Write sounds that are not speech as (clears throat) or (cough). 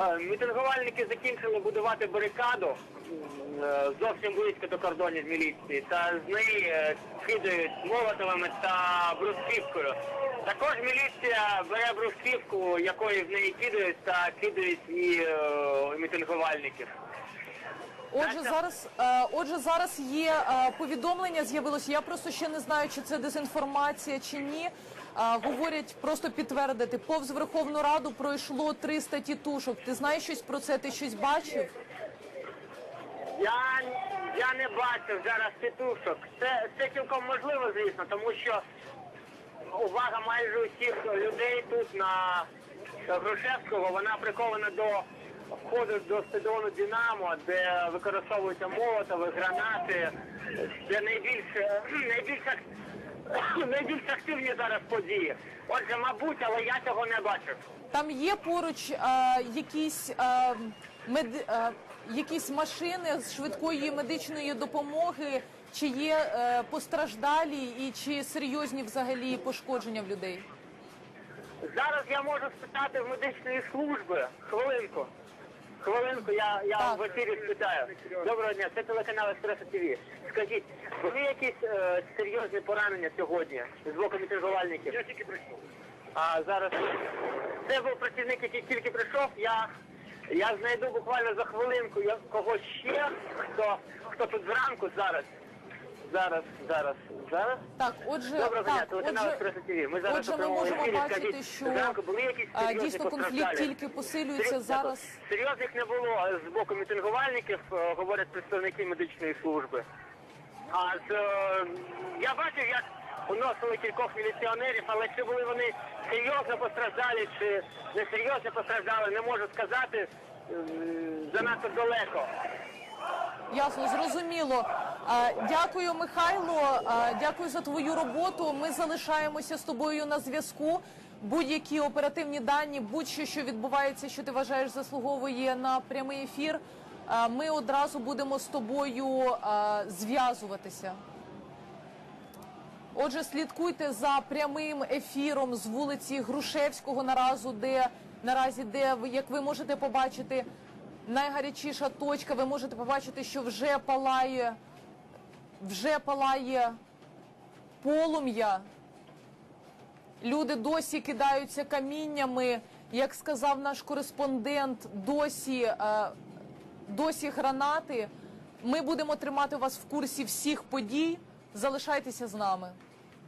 Е, Мітингувальники закінчили будувати барикаду е, зовсім близько до кордонів міліції, та з неї е, кидають молотовими та брусківкою. Також міліція бере брусківку, якої в неї кидають, та кидають і мітингувальників. Отже, зараз, отже, зараз є повідомлення. З'явилося. Я просто ще не знаю, чи це дезінформація чи ні. Говорять просто підтвердити. Повз Верховну Раду пройшло 300 тітушок. Ти знаєш щось про це? Ти щось бачив? Я, я не бачив зараз тітушок. Це, це цілком можливо, звісно, тому що увага майже усіх людей тут на Грушевського, вона прикована до входу до стадіону Динамо, де використовуються молотови, гранати. Це найбільш (clears throat) найбільш ак- найбільш активні зараз події. Отже, мабуть, але я цього не бачив. Там є поруч е, якісь, е, мед, е, якісь машини з швидкої медичної допомоги, чи є е, постраждалі і чи серйозні взагалі пошкодження в людей? Зараз я можу спитати в медичної служби. Хвилинку. Хвилинку, я, я в ефірі спитаю. Доброго дня, це телеканал Еспресо ТВ. Скажіть, були якісь е, серйозні поранення сьогодні з боку мітингувальників? Я тільки прийшов. А зараз це був працівник, який тільки прийшов. Я, я знайду буквально за хвилинку я, когось ще, хто, хто тут зранку зараз. Зараз, зараз, зараз. Так, отже, Доброго дня, так, телеканал отже, ТВ. Ми зараз отже, у ми прямому можемо ефірі. бачити, Скажіть, що зранку були якісь а, серйозні дійсно конфлікт постраждалі? тільки посилюється Серйозно, зараз. Серйозних не було з боку мітингувальників, е, говорять представники медичної служби. А з, е, я бачив, як уносили кількох міліціонерів, але чи були вони серйозно постраждалі, чи не серйозно постраждали, не можу сказати е, занадто далеко. Ясно, зрозуміло. Дякую, Михайло. Дякую за твою роботу. Ми залишаємося з тобою на зв'язку. Будь-які оперативні дані, будь-що що відбувається, що ти вважаєш заслуговує на прямий ефір. Ми одразу будемо з тобою зв'язуватися. Отже, слідкуйте за прямим ефіром з вулиці Грушевського наразі, де як ви можете побачити, найгарячіша точка. Ви можете побачити, що вже палає, вже палає полум'я. Люди досі кидаються каміннями. Як сказав наш кореспондент, досі, е, досі гранати. Ми будемо тримати вас в курсі всіх подій. Залишайтеся з нами.